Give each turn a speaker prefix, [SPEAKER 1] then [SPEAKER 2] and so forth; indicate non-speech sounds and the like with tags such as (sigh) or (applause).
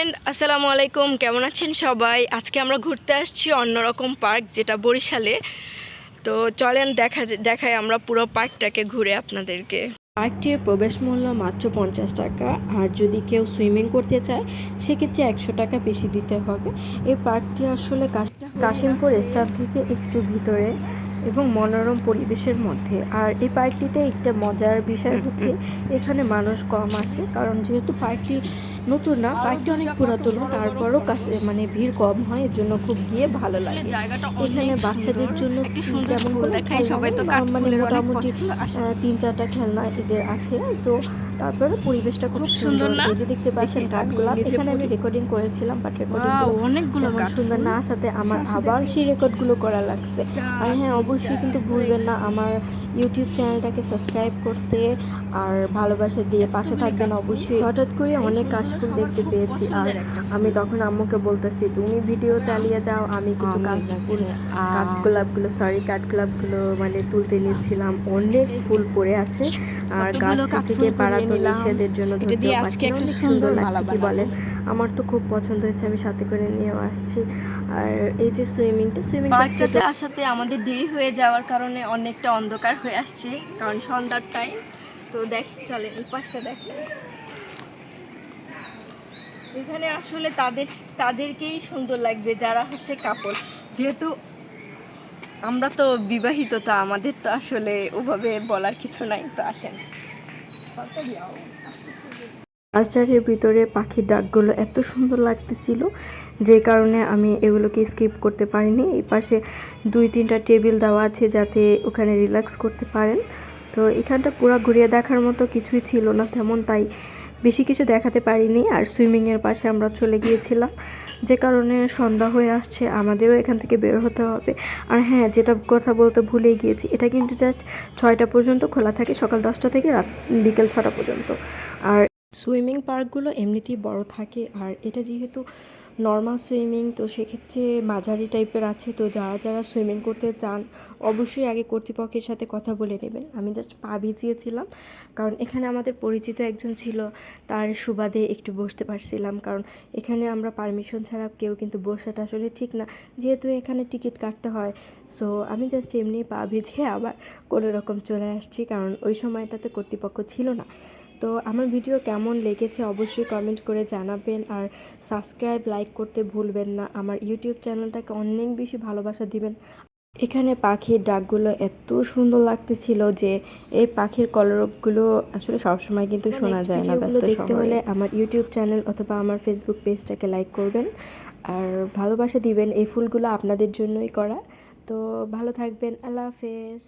[SPEAKER 1] Friend আসসালামু আলাইকুম। কেমন আছেন সবাই? আজকে আমরা ঘুরতে আসছি অন্যরকম পার্ক যেটা বরিশালে। তো চলেন দেখা দেখাই আমরা পুরো পার্কটাকে ঘুরে আপনাদেরকে। পার্কটির প্রবেশ মূল্য মাত্র পঞ্চাশ টাকা। আর যদি কেউ সুইমিং করতে চায় সেক্ষেত্রে একশো টাকা বেশি দিতে হবে। এই পার্কটি আসলে কাশ- কাশিমপুর স্ট্যান্ড থেকে একটু ভিতরে এবং মনোরম পরিবেশের মধ্যে। আর এই পার্কটিতে একটা মজার বিষয় হচ্ছে এখানে মানুষ কম আসে। কারণ যেহেতু পার্কটি নতুন না পার্কটি অনেক পুরাতন তারপরও কাছে মানে ভিড় কম হয় এর জন্য খুব গিয়ে ভালো লাগে। এখানে বাচ্চাদের জন্য তেমন মানে মোটামুটি তিন চারটা খেলনা এদের আছে তো তারপরে পরিবেশটা খুব সুন্দর। এই যে দেখতে পাচ্ছেন
[SPEAKER 2] দেখি,
[SPEAKER 1] কাঠগোলাপ এখানে আমি রেকর্ডিং করেছিলাম বাট রেকর্ডিং
[SPEAKER 2] অনেকগুলো
[SPEAKER 1] সুন্দর না আসাতে আমার (laughs) আবার সেই রেকর্ডগুলো করা লাগছে। আর হ্যাঁ অবশ্যই কিন্তু ভুলবেন না আমার ইউটিউব চ্যানেলটাকে সাবস্ক্রাইব করতে আর ভালোবাসা দিয়ে পাশে থাকবেন অবশ্যই। হঠাৎ করে অনেক কাশফুল দেখতে পেয়েছি। আর আমি তখন আম্মুকে বলতেছি তুমি ভিডিও চালিয়ে যাও আমি কিছু কাশফুল কাঠগোলাপগুলো সরি কাঠগোলাপগুলো মানে তুলতে নিচ্ছিলাম। অনেক ফুল পড়ে আছে। আর গাছ থেকে পাড়া তো নিষেধের জন্য ধরতেও পারছি অনেক
[SPEAKER 2] সুন্দর
[SPEAKER 1] লাগছে কি বলেন? আমার তো খুব পছন্দ হয়েছে আমি সাথে করে নিয়েও আসছি। আর এই যে সুইমিংটা
[SPEAKER 2] পার্কটাতে আসাতে আমাদের দেরি হয়ে যাওয়ার কারণে অনেকটা অন্ধকার হয়ে আসছে কারণ সন্ধ্যার টাইম তো দেখ চলেন এই পাশটা দেখেন। এখানে আসলে তাদের, তাদেরকেই সুন্দর লাগবে যারা হচ্ছে কাপড় যেহেতু আমরা তো বিবাহিত, তো আমাদের তো আসলে ওভাবে বলার কিছু নাই, তো আসেন।
[SPEAKER 1] আর্চারির ভিতরে পাখির ডাকগুলো এত সুন্দর লাগতেছিল, যে কারণে আমি এগুলোকে স্কিপ করতে পারিনি। এই পাশে দুই তিনটা টেবিল দেওয়া আছে যাতে ওখানে রিল্যাক্স করতে পারেন। তো এখানটা পুরো ঘুরিয়ে দেখার মতো কিছুই ছিল না, তেমন তাই বেশি কিছু দেখাতে পারিনি আর সুইমিংয়ের পাশে আমরা চলে গিয়েছিলাম। যে কারণে সন্ধ্যা হয়ে আসছে, আমাদেরও এখান থেকে বের হতে হবে। আর হ্যাঁ যেটা কথা বলতে ভুলেই গিয়েছি, এটা কিন্তু জাস্ট ছয়টা পর্যন্ত খোলা থাকে, সকাল দশটা থেকে রাত বিকেল ছটা পর্যন্ত। আর সুইমিং পার্কগুলো এমনিতেই বড় থাকে, আর এটা যেহেতু নর্মাল সুইমিং, তো সেক্ষেত্রে মাঝারি টাইপের আছে, তো যারা যারা সুইমিং করতে চান, অবশ্যই আগে কর্তৃপক্ষের সাথে কথা বলে নেবেন। আমি জাস্ট পা ভিজিয়েছিলাম, কারণ এখানে আমাদের পরিচিত একজন ছিল, তার সুবাদে একটু বসতে পারছিলাম, কারণ এখানে আমরা পারমিশন ছাড়া কেউ কিন্তু বসাটা আসলে ঠিক না, যেহেতু এখানে টিকিট কাটতে হয়। সো আমি জাস্ট এমনি পা ভিজিয়ে আবার কোনো রকম চলে আসছি, কারণ ওই সময়টাতে কর্তৃপক্ষ ছিল না। তো আমার ভিডিও কেমন লেগেছে অবশ্যই কমেন্ট করে জানাবেন, আর সাবস্ক্রাইব লাইক করতে ভুলবেন না। আমার ইউটিউব চ্যানেলটাকে অনেক বেশি ভালোবাসা দিবেন। এখানে পাখির ডাকগুলো এত সুন্দর লাগতেছিল যে এই পাখির কলরবগুলো আসলে সবসময় কিন্তু শোনা যায় না ব্যস্ত দেখতে হলে আমার ইউটিউব চ্যানেল অথবা আমার ফেসবুক পেজটাকে লাইক করবেন। আর ভালোবাসা দিবেন এই ফুলগুলো আপনাদের জন্যই করা। তো ভালো থাকবেন। আল্লাহ হাফেজ।